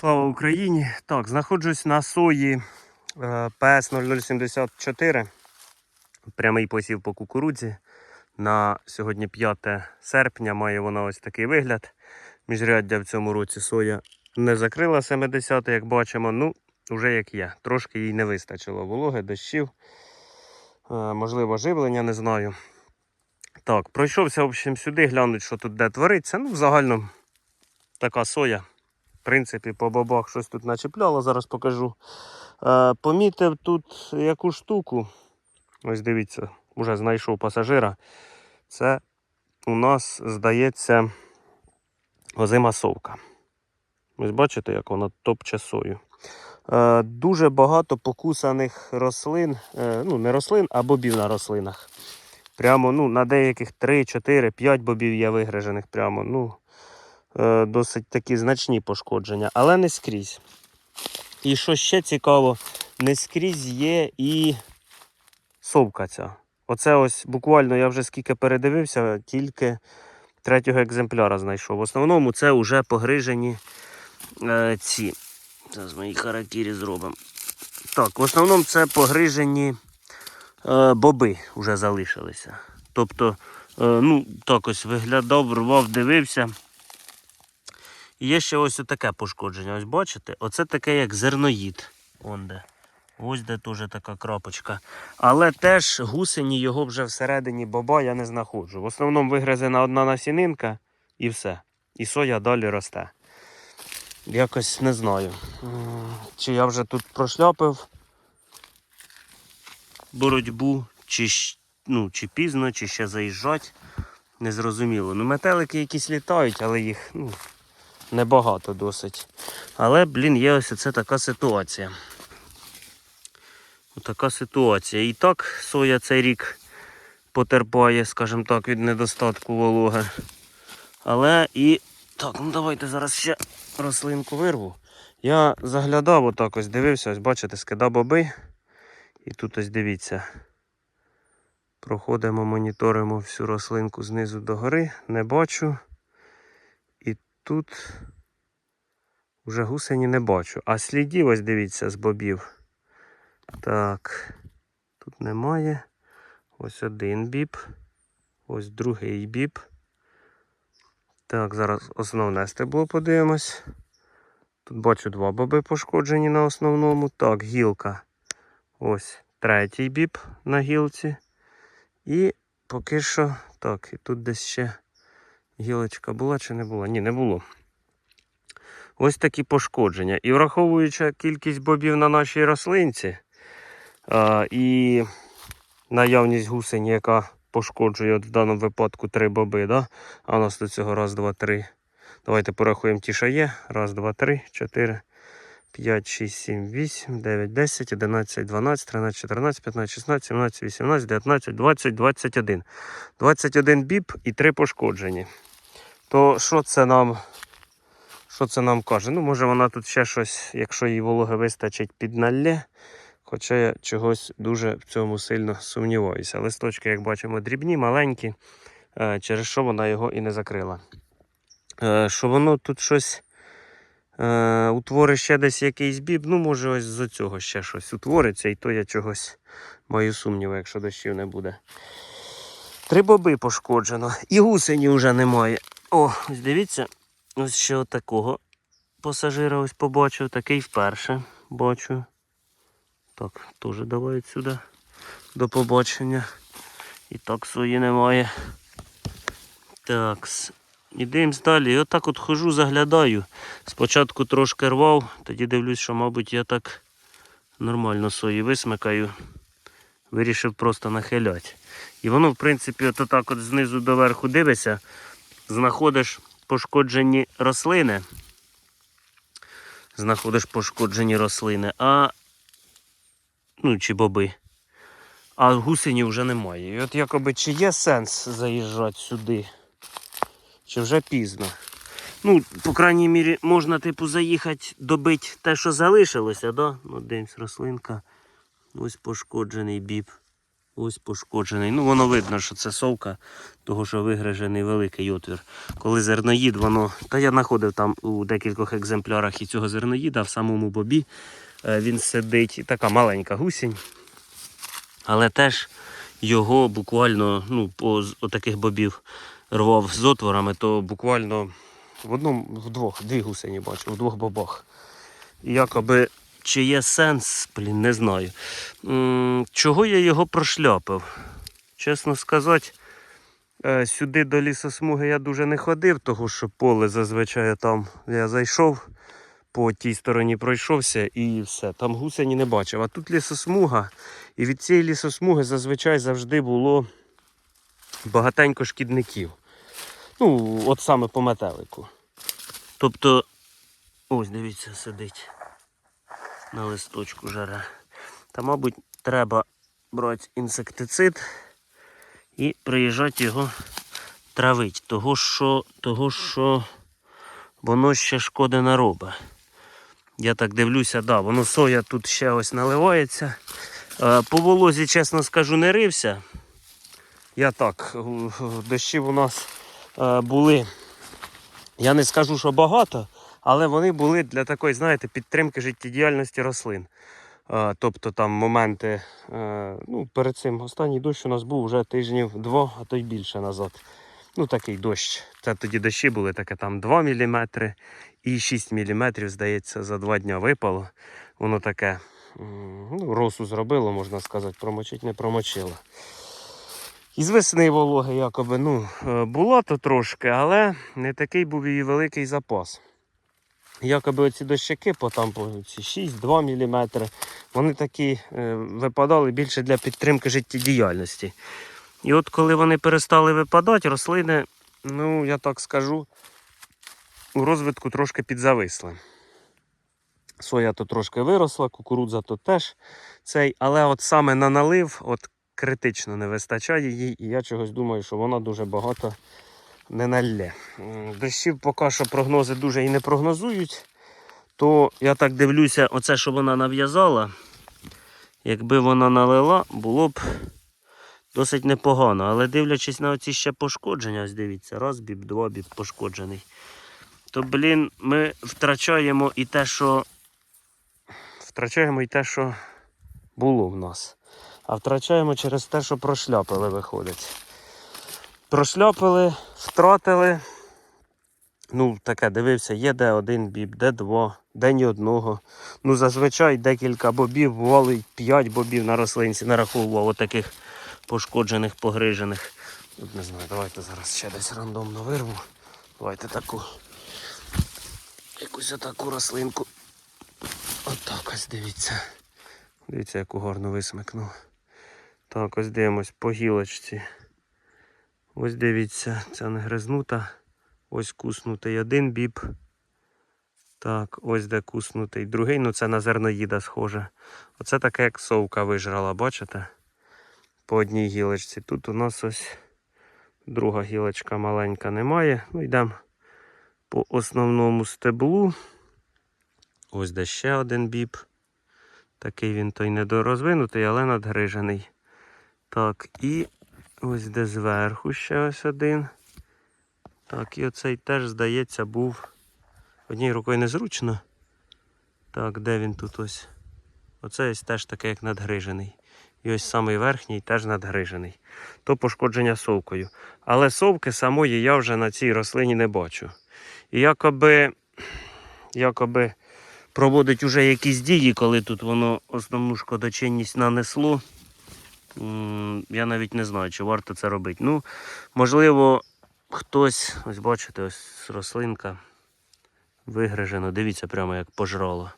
Слава Україні! Так, знаходжусь на сої е, ПС 0074. Прямий посів по кукурудзі. На сьогодні 5 серпня має вона ось такий вигляд. Міжряддя в цьому році соя не закрила 70, як бачимо. Ну, вже як є. Трошки їй не вистачило вологи, дощів. Е, Можливо, живлення, не знаю. Так, пройшовся в общем, сюди, глянуть, що тут де твориться. Ну, в загальному така соя. Принципі, по бобах щось тут начепляло, зараз покажу. Е, помітив тут яку штуку. Ось дивіться, вже знайшов пасажира. Це у нас, здається, озима совка. Ось бачите, як вона топче сою. Е, дуже багато покусаних рослин, е, ну не рослин, а бобів на рослинах. Прямо ну, на деяких 3, 4, 5 бобів є вигрижених прямо. Ну, досить такі значні пошкодження, але не скрізь. І що ще цікаво, не скрізь є і совка ця. Оце ось буквально я вже скільки передивився, тільки третього екземпляра знайшов. В основному це вже погрижені е, ці. Зараз ми їх харакірі зробимо. Так, в основному це погрижені е, боби вже залишилися. Тобто, е, ну, так ось виглядав, рвав, дивився. І є ще ось таке пошкодження. Ось бачите? Оце таке як зерноїд. Вон де. Ось де теж така крапочка. Але теж гусені його вже всередині боба я не знаходжу. В основному вигризена одна насінинка і все. І соя далі росте. Якось не знаю. Чи я вже тут прошляпив боротьбу, чи, ну, чи пізно, чи ще заїжджать. Незрозуміло. Ну, метелики якісь літають, але їх ну, небагато досить. Але, блін, є ось це така ситуація. Така ситуація. І так соя цей рік потерпає, скажімо так, від недостатку вологи. Але і. Так, ну давайте зараз ще рослинку вирву. Я заглядав отак ось дивився, ось бачите, скидав боби. І тут ось дивіться. Проходимо, моніторимо всю рослинку знизу до гори, не бачу. Тут вже гусені не бачу. А слідів ось дивіться з бобів. Так, тут немає. Ось один біб. Ось другий біб. Так, зараз основне стебло подивимось. Тут бачу два боби пошкоджені на основному. Так, гілка. Ось третій біб на гілці. І поки що. Так, і тут десь ще гілочка була чи не була? Ні, не було. Ось такі пошкодження. І враховуючи кількість бобів на нашій рослинці а, і наявність гусені, яка пошкоджує от в даному випадку три боби, да? а у нас до цього раз, два, три. Давайте порахуємо ті, що є. Раз, два, три, чотири. 5, 6, 7, 8, 9, 10, 11, 12, 13, 14, 15, 16, 17, 18, 19, 20, 21. 21 біб і 3 пошкоджені. То що це нам що це нам каже? Ну, може вона тут ще щось, якщо їй вологи вистачить, підналє. Хоча я чогось дуже в цьому сильно сумніваюся. Листочки, як бачимо, дрібні, маленькі, е, через що вона його і не закрила. Е, Що воно тут щось е, утворить ще десь якийсь біб, ну, може, ось з цього ще щось утвориться, і то я чогось маю сумніви, якщо дощів не буде. Три боби пошкоджено. І гусені вже немає. О, ось дивіться, ось ще отакого пасажира ось побачив, такий вперше бачу. Так, теж давай сюди до побачення. І так свої немає. Так. І далі. І отак от хожу, заглядаю. Спочатку трошки рвав, тоді дивлюсь, що, мабуть, я так нормально сої висмикаю. Вирішив просто нахиляти. І воно, в принципі, от отак от знизу до верху дивишся, знаходиш пошкоджені рослини. Знаходиш пошкоджені рослини, а ну, чи боби. А гусені вже немає. І от якоби чи є сенс заїжджати сюди, чи вже пізно. Ну, по крайній мірі, можна, типу, заїхати, добити те, що залишилося, да? Ну, дивимось, рослинка. Ось пошкоджений біб. Ось пошкоджений. Ну, воно видно, що це совка, того що вигрижений великий отвір. Коли зерноїд, воно. Та я знаходив там у декількох екземплярах і цього зерноїда в самому бобі. Е, Він сидить, така маленька гусінь. Але теж його буквально, ну, по отаких бобів рвав з отворами, то буквально в одному, в двох, дві гусені бачу, в двох бобах. І якоби чи є сенс, блін, не знаю. Чого я його прошляпив? Чесно сказати, е, сюди до лісосмуги я дуже не ходив, тому що поле зазвичай там я зайшов, по тій стороні пройшовся і все. Там гусені не бачив. А тут лісосмуга, і від цієї лісосмуги зазвичай завжди було багатенько шкідників. Ну, от саме по метелику. Тобто, ось дивіться, сидить на листочку жара. Та, мабуть, треба брати інсектицид і приїжджати його травити. Того, що, того, що воно ще шкоди не. Я так дивлюся, да, воно соя тут ще ось наливається. Е, По волозі, чесно скажу, не рився. Я так, у- дощів у нас е, були. Я не скажу, що багато, але вони були для такої, знаєте, підтримки життєдіяльності рослин. Е, Тобто там моменти, е, ну, перед цим останній дощ у нас був вже тижнів два, а то й більше назад. Ну, такий дощ. Це тоді дощі були таке там 2 мм і 6 мм, здається, за два дня випало. Воно таке ну, росу зробило, можна сказати, промочить не промочило. Із весни вологи якоби ну, е, було то трошки, але не такий був її великий запас. Якоби оці дощаки по там по 6-2 мм, вони такі е, випадали більше для підтримки життєдіяльності. І от коли вони перестали випадати, рослини, ну я так скажу, у розвитку трошки підзависли. Соя то трошки виросла, кукурудза то теж цей, але от саме на налив от критично не вистачає їй, і я чогось думаю, що вона дуже багато не налє. Дощів поки що прогнози дуже і не прогнозують, то я так дивлюся, оце, що вона нав'язала, якби вона налила, було б досить непогано. Але дивлячись на оці ще пошкодження, ось дивіться, раз біб, два біб пошкоджений. То, блін, ми втрачаємо і те, що. Втрачаємо і те, що було в нас. А втрачаємо через те, що прошляпили, виходить. Прошляпили, втратили. Ну, таке дивився, є де один біб, де два, де ні одного. Ну, зазвичай декілька бобів, бувало п'ять бобів на рослинці нараховував отаких пошкоджених, погрижених. От не знаю, давайте зараз ще десь рандомно вирву. Давайте таку. Якусь отаку рослинку. Отак ось дивіться. Дивіться, яку гарно висмикнув. Так, ось дивимось по гілочці. Ось дивіться, ця не гризнута. Ось куснутий один біб. Так, ось де куснутий другий, ну це на зерноїда схоже. Оце таке, як совка вижрала, бачите? По одній гілочці. Тут у нас ось друга гілочка маленька немає. Ну, йдемо по основному стеблу. Ось де ще один біб. Такий він той недорозвинутий, але надгрижений. Так, і ось де зверху ще ось один. Так, і оцей теж, здається, був однією рукою незручно. Так, де він тут ось? Оце ось теж таке, як надгрижений. І ось самий верхній теж надгрижений. То пошкодження совкою. Але совки самої я вже на цій рослині не бачу. І якоби, якоби проводить уже якісь дії, коли тут воно основну шкодочинність нанесло. Я навіть не знаю, чи варто це робити. Ну, можливо, хтось, ось бачите, ось рослинка вигрижена. Дивіться, прямо як пожрала.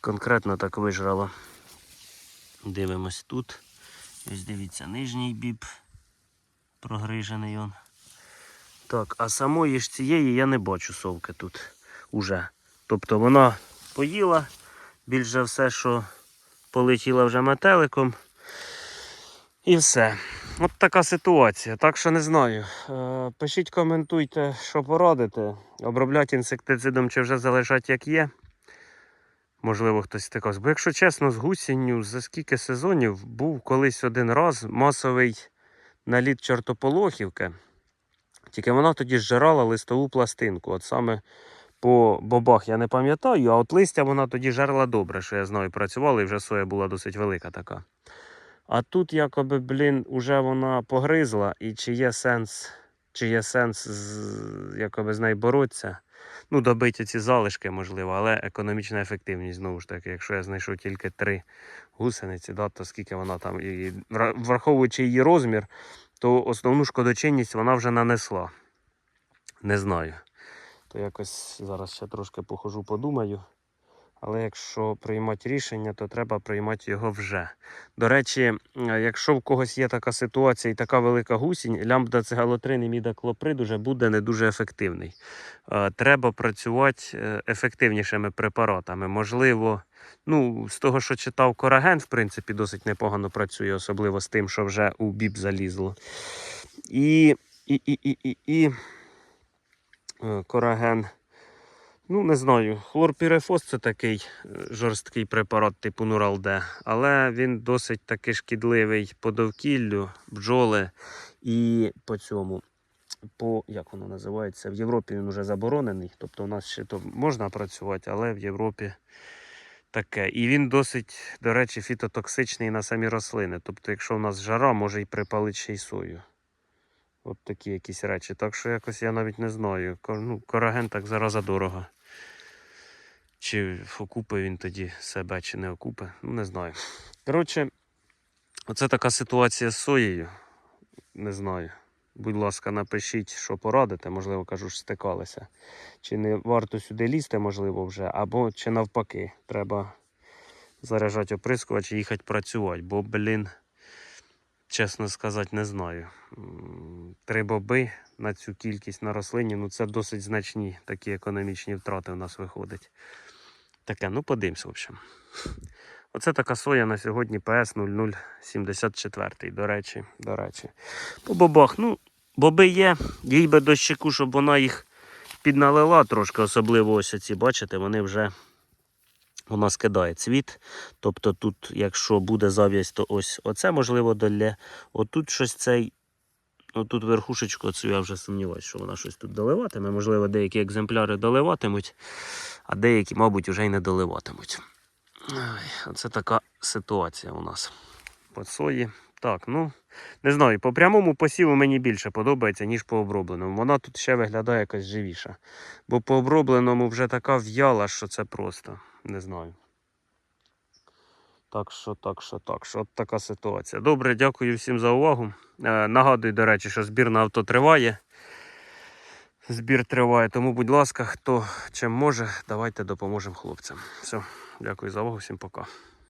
Конкретно так вижрала. Дивимось тут. Ось дивіться, нижній біб прогрижений он. Так, а самої ж цієї я не бачу совки тут уже. Тобто вона поїла більш за все, що полетіла вже метеликом. І все. От така ситуація. Так що не знаю. Е, Пишіть, коментуйте, що порадите. Обробляти інсектицидом чи вже залишати як є. Можливо, хтось стикався. Бо якщо чесно, з гусінню за скільки сезонів був колись один раз масовий наліт чортополохівки. Тільки вона тоді зжирала листову пластинку. От саме по бобах я не пам'ятаю, а от листя вона тоді жерла добре, що я знаю, працювала, і вже соя була досить велика така. А тут, якоби, блін, уже вона погризла, і чи є сенс, чи є сенс з, якоби, з нею боротися? Ну, добити ці залишки, можливо, але економічна ефективність, знову ж таки, якщо я знайшов тільки три гусениці, да, то скільки вона там, і вра- враховуючи її розмір, то основну шкодочинність вона вже нанесла. Не знаю. То якось зараз ще трошки похожу, подумаю. Але якщо приймати рішення, то треба приймати його вже. До речі, е, якщо в когось є така ситуація і така велика гусінь, лямбда-цегалотрин і мідаклоприд уже буде не дуже ефективний. Е, Треба працювати е, ефективнішими препаратами. Можливо, ну, з того, що читав Кораген, в принципі, досить непогано працює, особливо з тим, що вже у біб залізло. І, і, і, і, і, і Кораген. Ну, не знаю. Хлорпірифос це такий е, жорсткий препарат типу Нуралде, але він досить таки шкідливий по довкіллю, бджоли і по цьому. По як воно називається? В Європі він вже заборонений. Тобто у нас ще то можна працювати, але в Європі таке. І він досить, до речі, фітотоксичний на самі рослини. Тобто, якщо у нас жара, може і припалити ще й сою. От такі якісь речі. Так що якось я навіть не знаю. Ну, кораген так зараза дорого. Чи окупи він тоді себе, чи не окупи, ну не знаю. Коротше, оце така ситуація з соєю. Не знаю. Будь ласка, напишіть, що порадите, можливо, кажу, ж стикалися. Чи не варто сюди лізти, можливо, вже, або чи навпаки, треба заряджати оприскувач і їхати працювати, бо, блін, чесно сказати, не знаю. Три боби на цю кількість на рослині, ну це досить значні такі економічні втрати у нас виходять. Таке, ну подивимось, в общем. Оце така соя на сьогодні PS 0074. До речі, до речі. По бобах, ну, боби є, їй би дощику, щоб вона їх підналила трошки, особливо ось ці, бачите, вони вже у нас кидає цвіт. Тобто тут, якщо буде зав'язь, то ось оце можливо долє. Отут щось цей. Отут верхушечку цю я вже сумніваюся, що вона щось тут доливатиме. Можливо, деякі екземпляри доливатимуть, а деякі, мабуть, вже й не доливатимуть. Ой, оце така ситуація у нас по сої. Так, ну не знаю, по прямому посіву мені більше подобається, ніж по обробленому. Вона тут ще виглядає якась живіша. Бо по обробленому вже така в'яла, що це просто не знаю. Так що, так що, так що, от така ситуація. Добре, дякую всім за увагу. Е, нагадую, до речі, що збір на авто триває. Збір триває, тому, будь ласка, хто чим може, давайте допоможемо хлопцям. Все, дякую за увагу, всім пока.